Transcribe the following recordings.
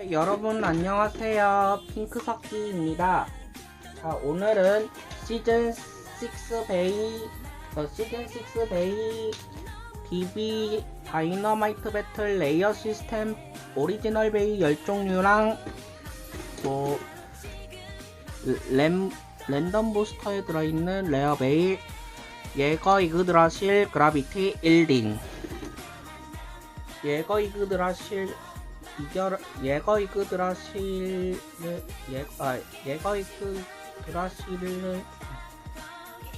네, 여러분 안녕하세요. 핑크석기입니다. 자, 오늘은 시즌 6 베이, 어, 시즌 6 베이 DB 다이너마이트 배틀 레이어 시스템 오리지널 베이 열종류랑 뭐 램, 랜덤 부스터에 들어있는 레어 베이 예거 이그드라실 그라비티 1딩 예거 이그드라실 이결 예거 이그드라실 예, 아, 예거 이그드라실을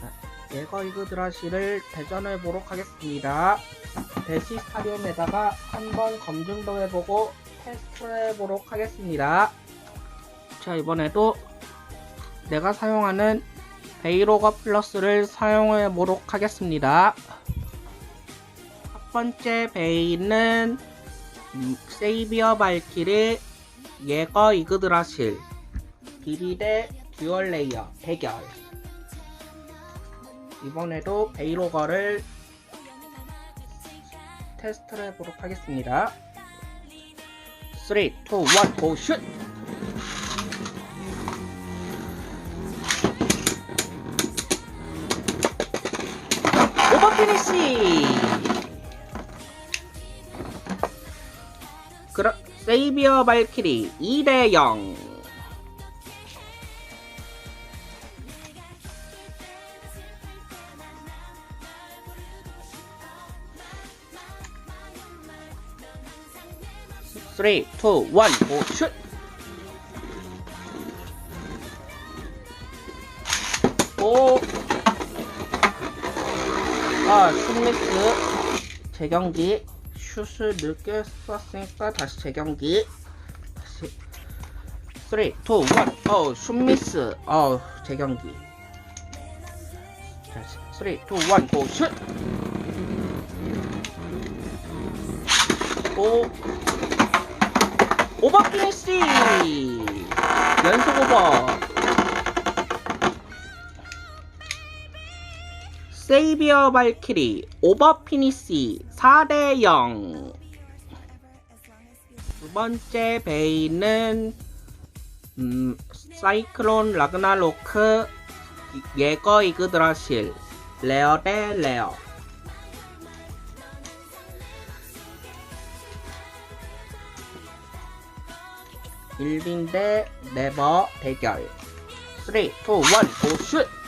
아, 예거 이그드라실을 대전해 보도록 하겠습니다. 대시 스타디움에다가 한번 검증도 해보고 테스트 해보도록 하겠습니다. 자 이번에도 내가 사용하는 베이로거 플러스를 사용해 보도록 하겠습니다. 첫 번째 베이는 음, 세이비어 발키리 예거 이그드라실 비비대 듀얼 레이어 대결 이번에도 베이로거를 테스트를 해보도록 하겠습니다 3, 2, 1, 고 슛! 오버 피니시! 그라, 세이비어 발키리 2대0 3, 2, 1, 고 슛! 오! 아, 슛미스 재경기 슛을 늦게 쐈으니까 다시 재경기. 다시. 3, 2, 1 어우 슛미스. 어우 재경기. 다시 3, 2, 1 고 슛! 오. 오버 피니시. 연속 오버 세이비어 발키리 오버 피니시 4대0 두 번째 베이는 음, 사이클론 라그나로크 예거 이그드라실 레어 대 레어. 일빈 대 네버 대결. 3, 2, 1, 고 슛!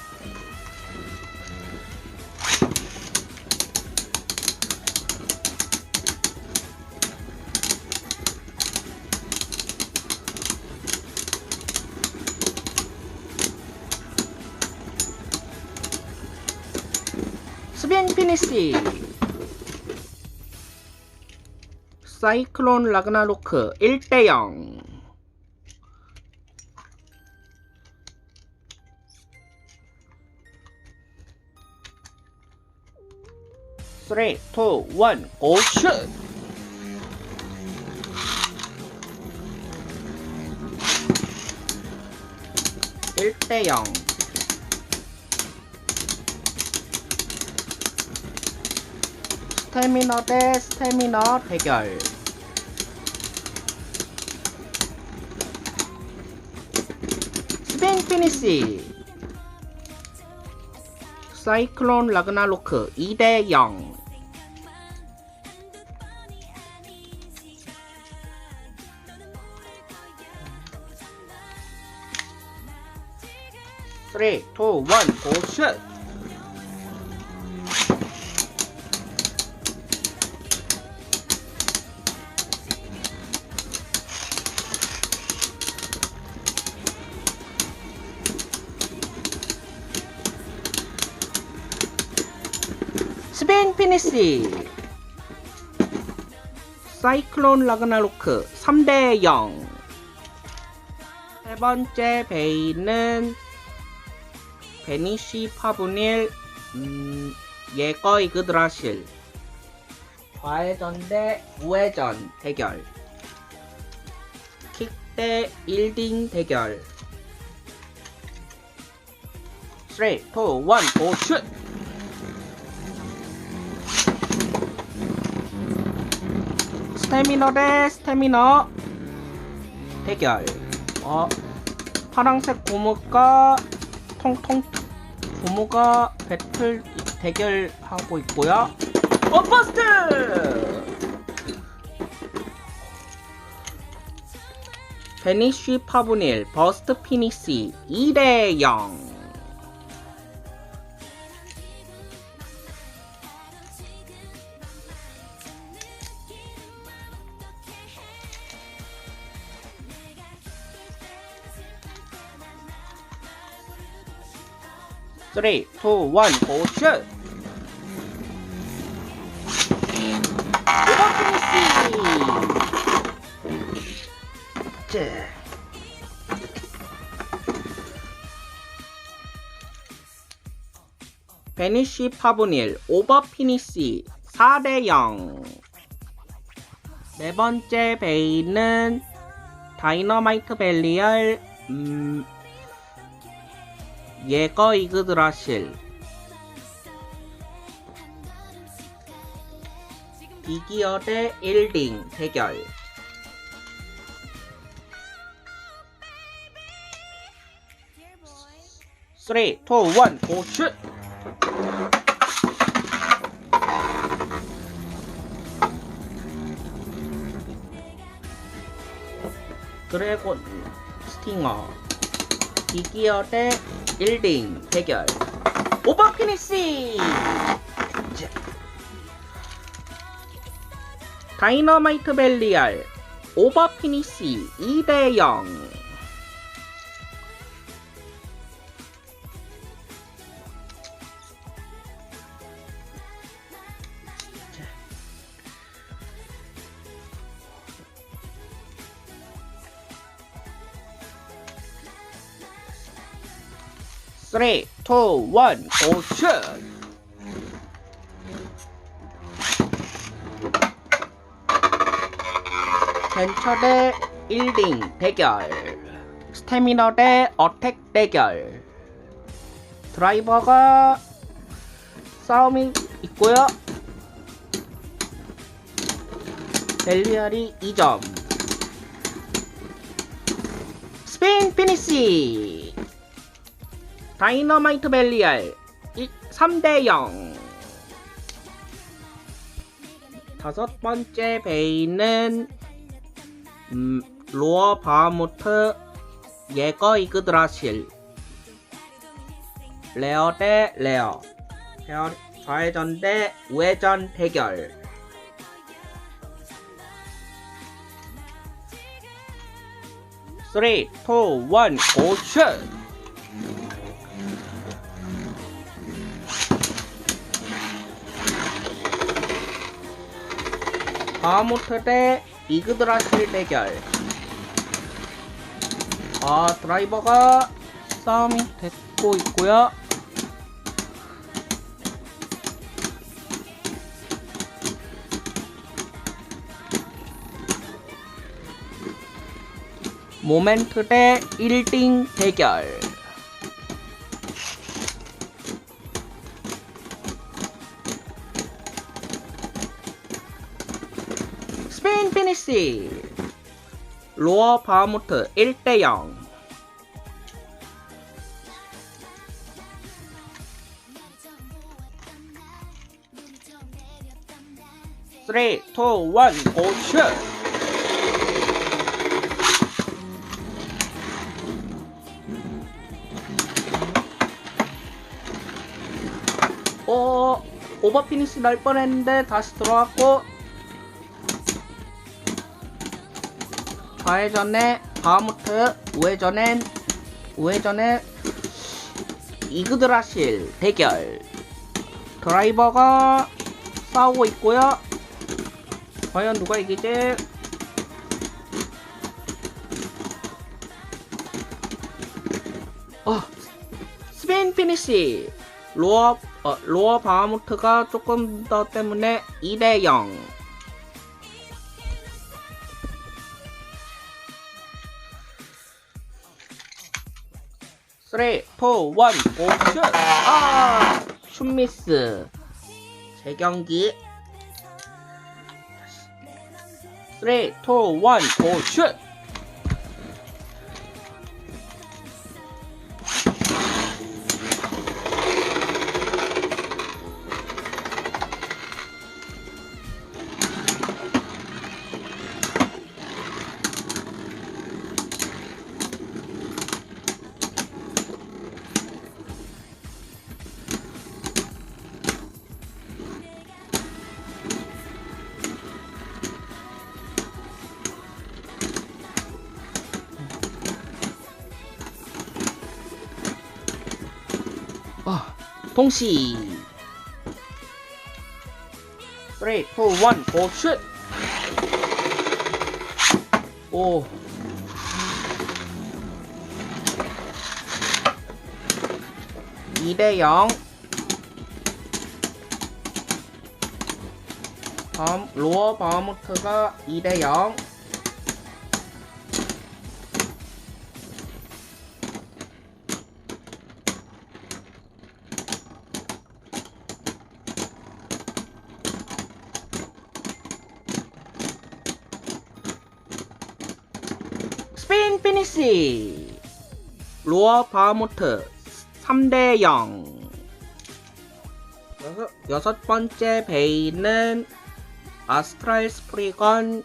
피니시 사이클론 라그나로크 1대0 3, 2, 1, 고 슛! 일대 0 스태미너 대 스태미너 대결. 스페인 피니시. 사이클론 라그나로크 2대 0 3, 2, 1, 고 슛! 스페인 피니시. 사이클론 라그나로크 3대 0 세 번째 베이는 베니시 파브닐 음, 예거 이그드라실. 좌회전 대 우회전 대결. 킥 대 1딩 대결. 3, 2, 1, 고 슛! 스태미너 대 스태미너 대결. 어, 파랑색 고무가 통통 고무가 배틀 대결하고 있고요. 어, 버스트! 베니쉬 파브닐 버스트 피니시 2대 0. 쓰리, 투, 원, 고, 슛! 오버 피니시! 자. 베니쉬 파브닐 오버 피니시 4대 0. 네 번째 베이는 다이너마이트 벨리얼 음, 예거 이그드라실. 비기어 대 1링 대결. 3, 2, 1, 고 슛! 드래곤 스팅어. 비기어 대 1링 대결. 오버 피니시 자. 다이너마이트 벨리알 오버 피니시 2대 0 3, 2, 1, 고 슛! 벤처 대 1링 대결 스태미너 대 어택 대결. 드라이버가 싸움이 있고요. 벨리알이 2점. 스페인 피니시 다이너마이트 벨리알 3대 0 다섯 번째 베이는 음, 로어 바하무트 예거 이그드라실. 레어 대 레어. 좌- 좌회전 대 우회전 대결. 쓰리, 투, 원, 고 슛! 바하무트 대 이그드라실 대결. 아 드라이버가 싸움이 됐고 있고요. 모멘트 대 1딩 대결 피니시 로어 바하무트 1대0 3, 2, 1, 고 슛! 어, 오버 피니시 날 뻔했는데 다시 들어왔고 좌회전에 바하무트 우회전엔 우회전에 이그드라실 대결. 드라이버가 싸우고 있고요. 과연 누가 이기지? 어 스페인 피니시. 로어 어, 로어 바하무트가 조금 더 때문에 2대 0 3, 2, 1, 고 슛! 아! 슛미스. 재경기. 3, 2, 1, 고 슛! 아, 동시. 3, 2, 1, 고 슛! 오. 이대 0. 다음 로어 바하무트가 2대 0. 스페인 피니시. 로어 바하무트 3대 0 여섯, 번째 베이는 아스트랄 스프리건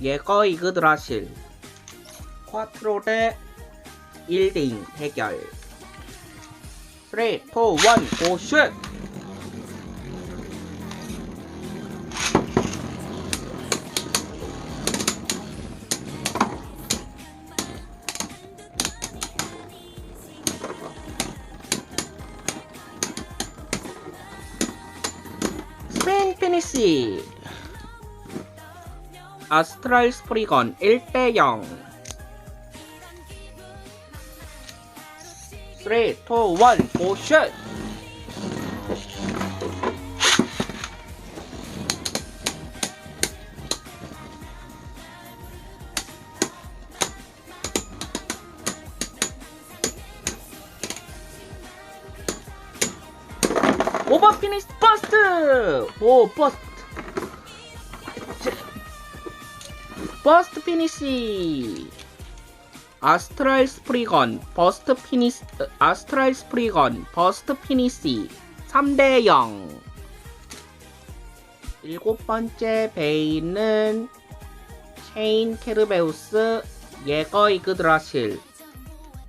예거 이그드라실. 쿼트로 대 1딩 대결 3, 2, 1, 고슛! 아스트랄 스프리건 1대 0 3, 2, 1, 고슛! 오버 피니시 버스트! 오, 버스트! 버스트 피니시! 아스트랄 스프리건, 버스트 피니시, 어, 아스트랄 스프리건, 버스트 피니시, 3대 0. 일곱 번째 베이는 체인 케르베우스, 예거 이그드라실,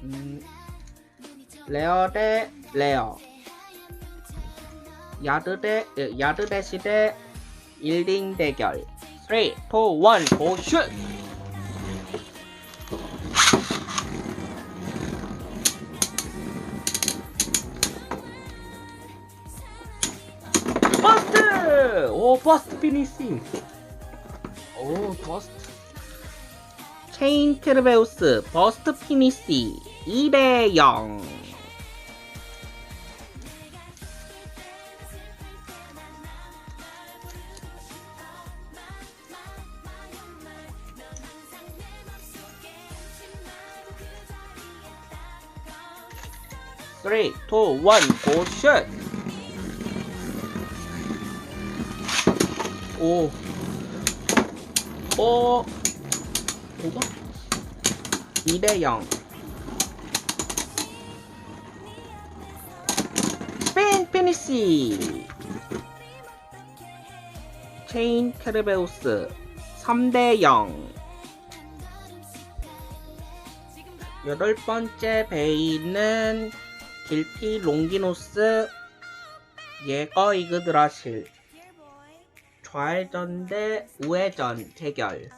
음, 레어 대 레어. 야드 대 에, 야드 대시 대 1링 대결 3, 2, 1, 고 슛! 버스트! 오 버스트 피니시 오 버스트 체인 테르베우스 버스트 피니시 2대 0 3, 2, 1, 고 슛! 오. 오. 오버? 2대 0. 스페인 피니시! 체인 케르베우스 3대 0. 여덟 번째 베이는 길티 롱기노스 예거 이그드라실 좌회전 대 우회전 대결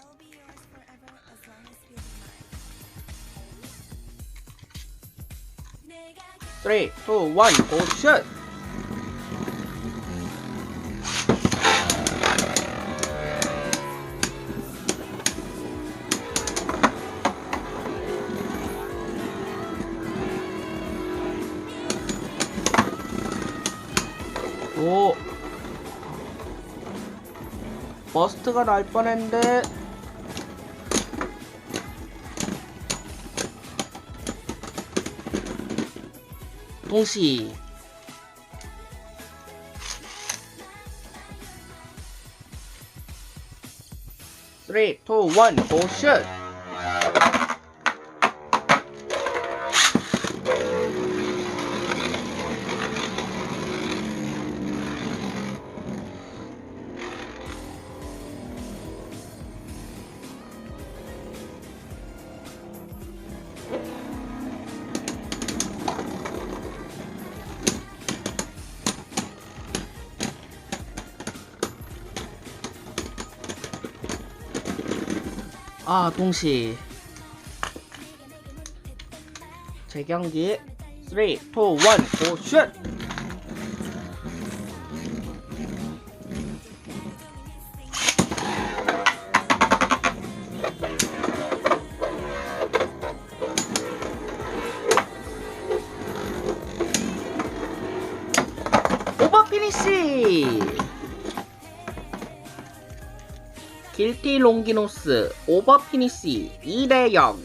3, 2, 1, 고슛! 버스트가 날 뻔했는데 동시 쓰리, 투, 원, 고슛! 아, 동시. 재경기 3, 2, 1, 고 슛! 롱기노스 오버 피니시 2대 0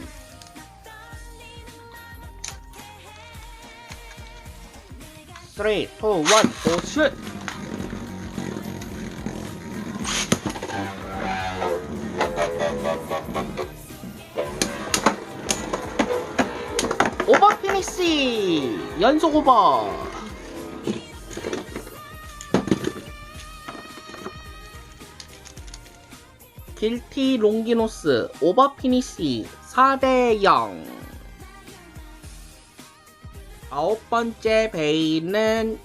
3, 2, 1, 고 슛! 오버 피니시! 연속 오버! 길티 롱기노스 오버 피니시 4대 0 아홉 번째 베이는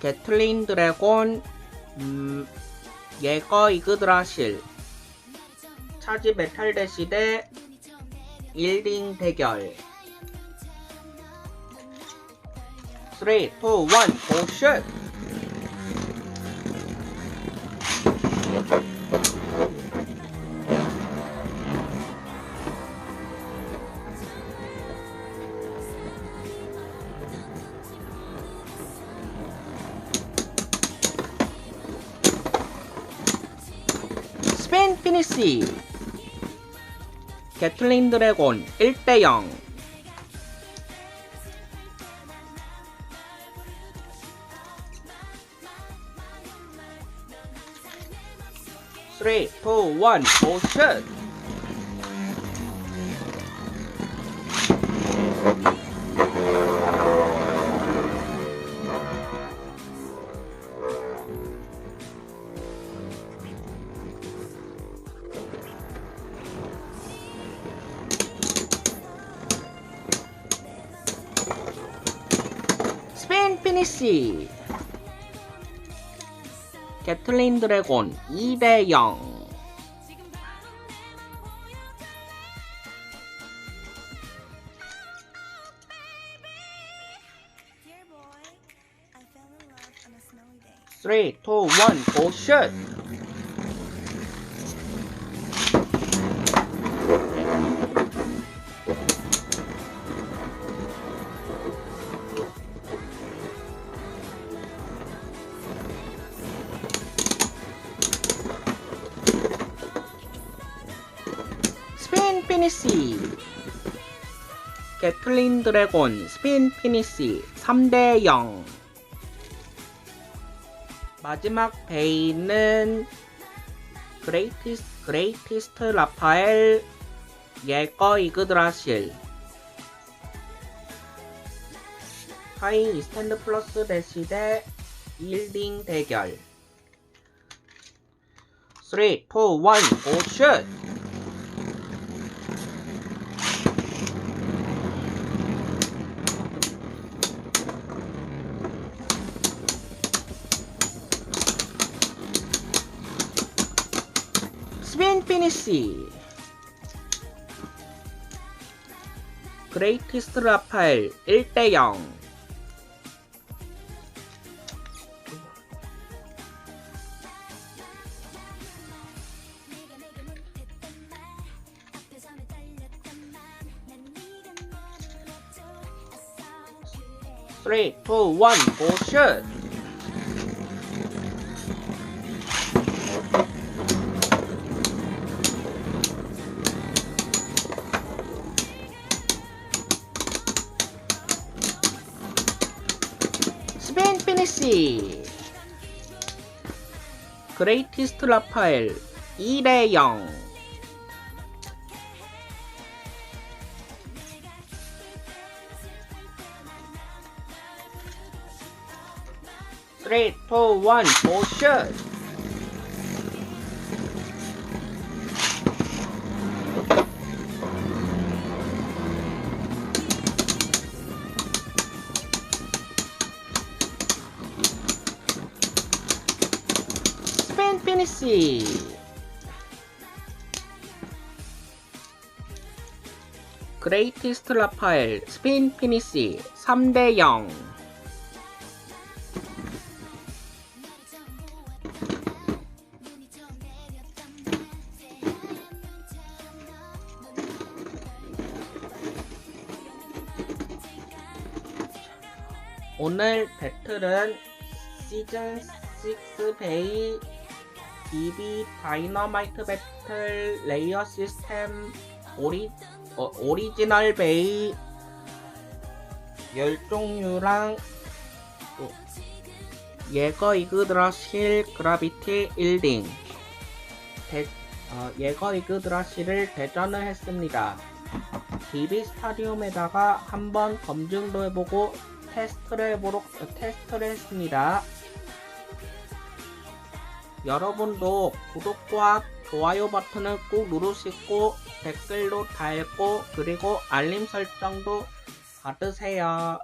게틀린 드래곤 음, 예거 이그드라실. 차지 메탈 대시 대 1링 대결. 3, 2, 1, 고슛! 피니시 게틀린 드래곤 1대0 3, 2, 1, 고슛! 게틀린 드래곤 2대 0 Dear boy, I fell in love on a snowy day. 3, 2, 1, 고슛! 게틀린 드래곤 스페인 피니시 3대 0 마지막 베이는 그레이티스, 그레이티스트 라파엘 예거 이그드라실 하이 스탠드 플러스 대시대 1링 대결. 3, 2, 1, 고 슛! 스페인 피니시 그레이티스트 라파엘 1대0 3, 2, 1, 고슛! 그레이티스트 라파엘 2대 0 3, 2, 1, 모 피니시. 그레이티스트 라파엘 스페인 피니시 3대 0 오늘 배틀은 시즌 6 베이 DB 다이너마이트 배틀 레이어 시스템 오리, 어, 오리지널 베이 열종류랑 또 예거 이그드라실 그라비티 1링 대, 어, 예거 이그드라실을 대전을 했습니다. DB 스타디움에다가 한번 검증도 해보고 테스트를 해보러 어, 테스트를 했습니다. 여러분도 구독과 좋아요 버튼을 꾹 누르시고 댓글도 달고 그리고 알림 설정도 받으세요.